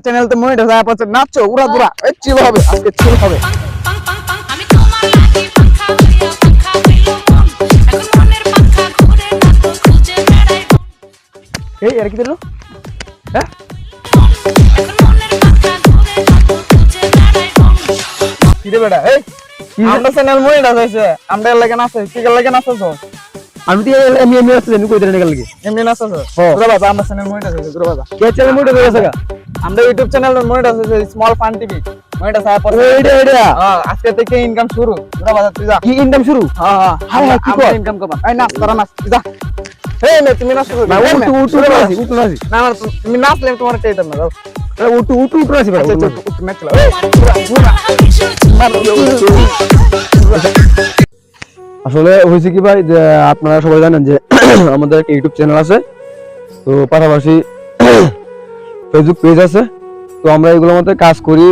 Channel তো যায় পাচ্ছে নাচছো উড়া দুরা। এই চিল হবে আজকে চিল হবে। লাগি না এই আর কি দিল হ্যাঁ? না বেটা এই? আমরা চ্যানেল মনিটর যাইছে আমরা এর লাগে নাচে কি লাগে নাচছো আমি তো এমনি এমনি আসছে কই দিলেন গেলে এমনি নাচছো হ্যাঁ। বাবা আমরা চ্যানেল মনিটর যাইছে দুরা বাবা। কে চ্যানেল হয়ে গা? আমরা ইউটিউব চ্যানেল মনিটর যাইছে স্মল ফান টিভি মনিটর যায় ও পাচ্ছে এইটা এইটা। হ্যাঁ আজকে থেকে ইনকাম শুরু। দুরা বাবা তুই যা। কি ইনকাম শুরু? হ্যাঁ হ্যাঁ হ্যাঁ, হ্যাঁ, কি কর? ইনকাম করবা। এই নাচ তোরা নাচ তুই যা। এই মে তুমি নাচ না উঠু উঠু উঠু আসি উঠু আসি না না, তুমি নাচলে আমি তোমার চাইতাম না যাও উঠু উঠু উঠু আসি আচ্ছা বেটা আচ্ছা উঠু। নাচ চলো। আসলে হয়েছে কি ভাই যে আপনারা সবাই জানেন যে আমাদের একটা ইউটিউব চ্যানেল আছে। তো পাশাপাশি ফেসবুক পেজ আছে, তো আমরা এগুলোর মধ্যে কাজ করি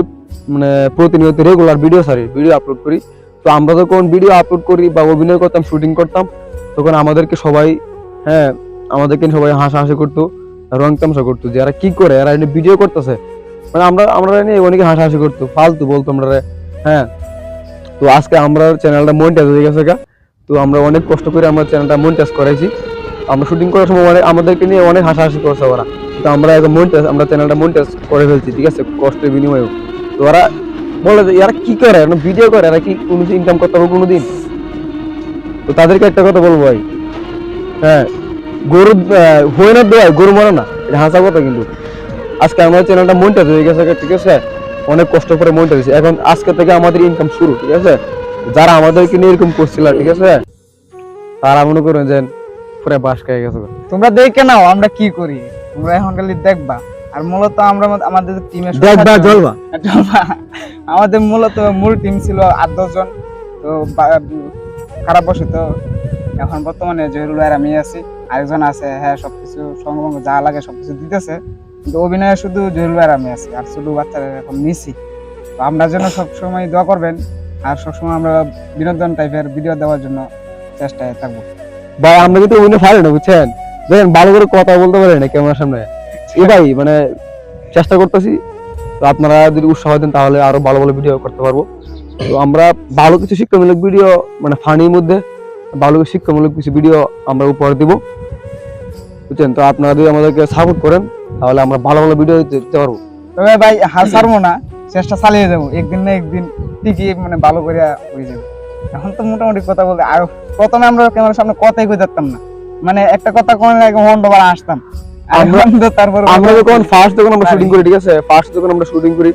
মানে প্রতিনিয়ত regular video sorry video upload করি। তো আমরা যখন ভিডিও আপলোড করি বা অভিনয় করতাম শুটিং করতাম, তখন আমাদেরকে সবাই হ্যাঁ আমাদেরকে সবাই হাসাহাসি করতো, রং তামসা করতো যে এরা কি করে, এরা ভিডিও করতেছে। মানে আমরা আমরা নিয়ে অনেকে হাসাহাসি করতো, ফালতু বলতো আমরা হ্যাঁ। তো আজকে আমরা চ্যানেলটা মনিটাইজ হয়ে গেছে তো আমরা অনেক কষ্ট করে আমরা চ্যানেলটা মনিটাইজ করাইছি। আমরা শুটিং করার সময় অনেক আমাদেরকে নিয়ে অনেক হাসাহাসি করছে ওরা। তো আমরা এখন মনিটাইজ আমরা চ্যানেলটা মনিটাইজ করে ফেলছি, ঠিক আছে? কষ্টের বিনিময়েও। তো ওরা বলে যে, এরা কি করে? ভিডিও করে? এরা কি কোনো ইনকাম করতে হবে কোনোদিন তো তাদেরকে একটা কথা বলব ভাই। হ্যাঁ গরু হয়ে না দেয় গরু মরে না। এটা হাসা কথা কিন্তু। আজকে আমাদের চ্যানেলটা মনিটাইজ হয়ে গেছে, ঠিক আছে? অনেক কষ্ট করে মনিটাইজ হয়েছে। এখন আজকে থেকে আমাদের ইনকাম শুরু, ঠিক আছে? যারা আমাদেরকে নিয়ে এরকম করছিল, ঠিক আছে? তারা মনে করেন যে পুরো বাস খেয়ে গেছে তোমরা দেখে নাও আমরা কি করি? তোমরা এখন খালি দেখবা। আর মূলত আমরা আমাদের টিমের দেখবা জ্বলবা আমাদের মূলত মূল টিম ছিল আট দশ জন। তো খারাপ বসে তো এখন বর্তমানে জহিরুল ভাইয়ের আমি আছি। আরেকজন আছে হ্যাঁ সবকিছু সঙ্গভঙ্গ যা লাগে সবকিছু দিতেছে। কিন্তু অভিনয়ে শুধু জহিরুল ভাইয়ের আমি আছি আর শুধু বাচ্চারা এখন মিসি তো আমরা জন্য সবসময় দোয়া করবেন আর সবসময় আমরা বিনোদন টাইপের ভিডিও দেওয়ার জন্য চেষ্টায় থাকব। ভাই, আমরা কিন্তু অভিনয় পারি না, বুঝছেন? দেখেন, ভালো করে কথা বলতে পারি না ক্যামেরার সামনে। এ ভাই মানে চেষ্টা করতেছি। তো আপনারা যদি উৎসাহ দেন, তাহলে আরও ভালো ভালো ভিডিও করতে পারব। তো আমরা ভালো কিছু শিক্ষামূলক ভিডিও মানে ফানির মধ্যে ভালো কিছু শিক্ষামূলক কিছু ভিডিও আমরা উপহার দিব। বুঝছেন? তো আপনারা যদি আমাদেরকে সাপোর্ট করেন, তাহলে আমরা ভালো ভালো ভিডিও দিতে পারব। তবে ভাই ছাড়বো না, চেষ্টা চালিয়ে যাব। একদিন না একদিন ঠিকই মানে ভালো করে হয়ে যাবে। এখন তো মোটামুটি কথা বলতে আর প্রথমে আমরা ক্যামেরার সামনে কথাই কই যেতাম না। মানে একটা কথা কোন আগে হন্ড বার আসতাম। আমরা- তারপর আমরা যখন ফার্স্ট যখন আমরা শুটিং করি ঠিক আছে? ফার্স্ট যখন আমরা শুটিং করি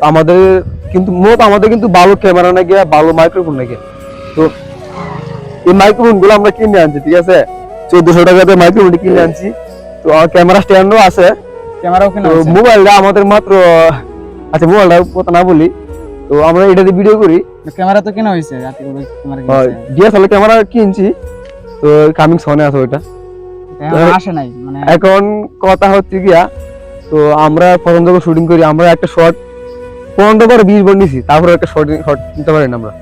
আমাদের কিন্তু মোট আমাদের কিন্তু ভালো ক্যামেরা না গিয়ে ভালো মাইক্রোফোন না গিয়ে। তো এই মাইক্রোফোনগুলো আমরা কিনে আনছি ঠিক আছে? চোদ্দশো টাকাতে মাইক্রোফোন কিনে আনছি। তো ক্যামেরা স্ট্যান্ডও আছে। ক্যামেরাও কিনা। মোবাইলটা আমাদের মাত্র আচ্ছা মোবাইলটা কথা না বলি। তো আমরা এটা দিয়ে ভিডিও করি। ক্যামেরা তো কিনা হয়েছে ক্যামেরা ডিএসএলআর ক্যামেরা কিনছি। তো কামিং সনে আছে আসে নাই মানে এখন কথা হচ্ছে গিয়া তো আমরা প্রথম যখন শুটিং করি আমরা একটা শর্ট পনেরো করে বিশ বার নিছি তারপরে একটা শর্ট শর্ট নিতে পারি না আমরা।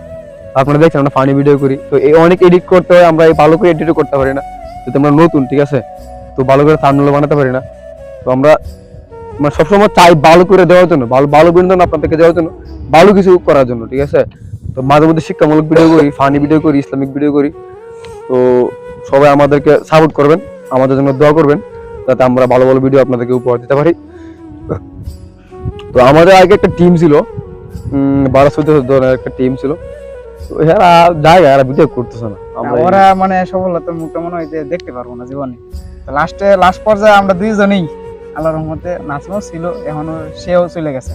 আপনারা দেখছেন আমরা ফানি ভিডিও করি। তো এই অনেক এডিট করতে হয় আমরা এই ভালো করে এডিটও করতে পারি না। যদি আমরা নতুন ঠিক আছে? তো ভালো করে থামনেল বানাতে পারি না। তো আমরা মানে সবসময় চাই ভালো করে দেওয়ার জন্য ভালো ভালো বিনোদন আপনাদেরকে দেওয়ার জন্য ভালো কিছু করার জন্য ঠিক আছে? তো মাঝে মধ্যে শিক্ষামূলক ভিডিও করি ফানি ভিডিও করি ইসলামিক ভিডিও করি। তো সবাই আমাদেরকে সাপোর্ট করবেন আমাদের জন্য দোয়া করবেন যাতে আমরা ভালো ভালো ভিডিও আপনাদেরকে উপহার দিতে পারি। তো আমাদের আগে একটা টিম ছিল বারো চোদ্দ জনের একটা টিম ছিল। তো এরা জায়গা এরা ভিডিও করতেছে না। ওরা মানে সফলতার মুখটা মনে হয় দেখতে পারব না জীবনে। লাস্টে লাস্ট পর্যায়ে আমরা দুইজনেই আল্লাহর রহমতে নাচমও ছিল এখনও সেও চলে গেছে।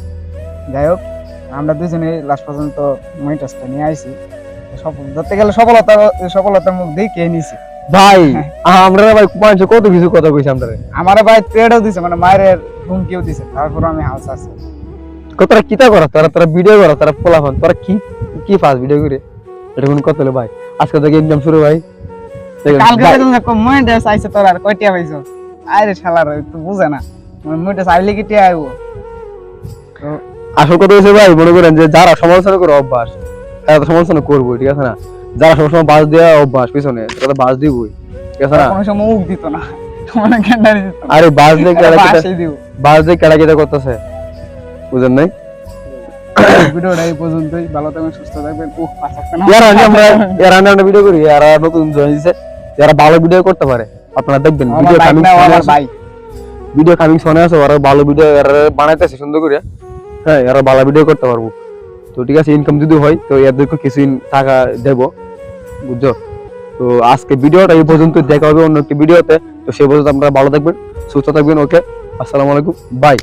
যাই হোক আমরা দুজনেই লাস্ট পর্যন্ত মনিটাসটা নিয়ে আইছি। ধরতে গেলে সফলতা সফলতার মুখ দিয়ে কে নিছি? ভাই আমরা ভাই মানুষ কত কিছু কথা কইছি আমরা আমার ভাই ট্রেডও দিছে মানে মায়ের হুমকিও দিছে তারপর আমি হাউস আছি তোরা কিতা করা তারা তারা ভিডিও করা তারা ফলাফল তোরা কি কি পাস ভিডিও করে? এটা কোন কথা হলো ভাই? আজকে থেকে শুরু ভাই। কালকে মনিটাস আইছে তোর আর কয়টিয়া পাইছো আরে শালার একটু বুঝে না। আইলে কি টিয়া আইবো আসল কথা হচ্ছে ভাই মনে করেন যে যারা সমালোচনা করে অভ্যাস তারা তো সমালোচনা করবোই ঠিক আছে না? যারা সবসময় বাস দেওয়া অভ্যাস পিছনে তারা তো বাস দিবই ঠিক আছে না? কোনো সময় মুখ দিত না মানে ক্যান্ডারি দিত আরে বাস দিয়ে কেডা কেটা বাস দিয়ে কেডা কেটা করতেছে। বুঝেন নাই? ভিডিওটা এই পর্যন্তই ভালো থাকবেন সুস্থ থাকবেন। উহ পাঁচ একটা না। এর আগে আমরা এর আগে আমরা ভিডিও করি এরা নতুন জয়েন দিছে যারা ভালো ভিডিও করতে পারে আপনারা দেখবেন ভিডিও ভিডিও কামিং শোনা আছে, ওরা ভালো ভিডিও বানাইতেছে সুন্দর করে। হ্যাঁ এরা ভালো ভিডিও করতে পারব। তো ঠিক আছে ইনকাম যদি হয়, তো এদেরকে কিছু টাকা দেবো। বুঝছ? তো আজকে ভিডিওটা এই পর্যন্ত দেখা হবে অন্য একটি ভিডিওতে তো সেই পর্যন্ত আপনারা ভালো থাকবেন, সুস্থ থাকবেন ওকে আসসালামু আলাইকুম বাই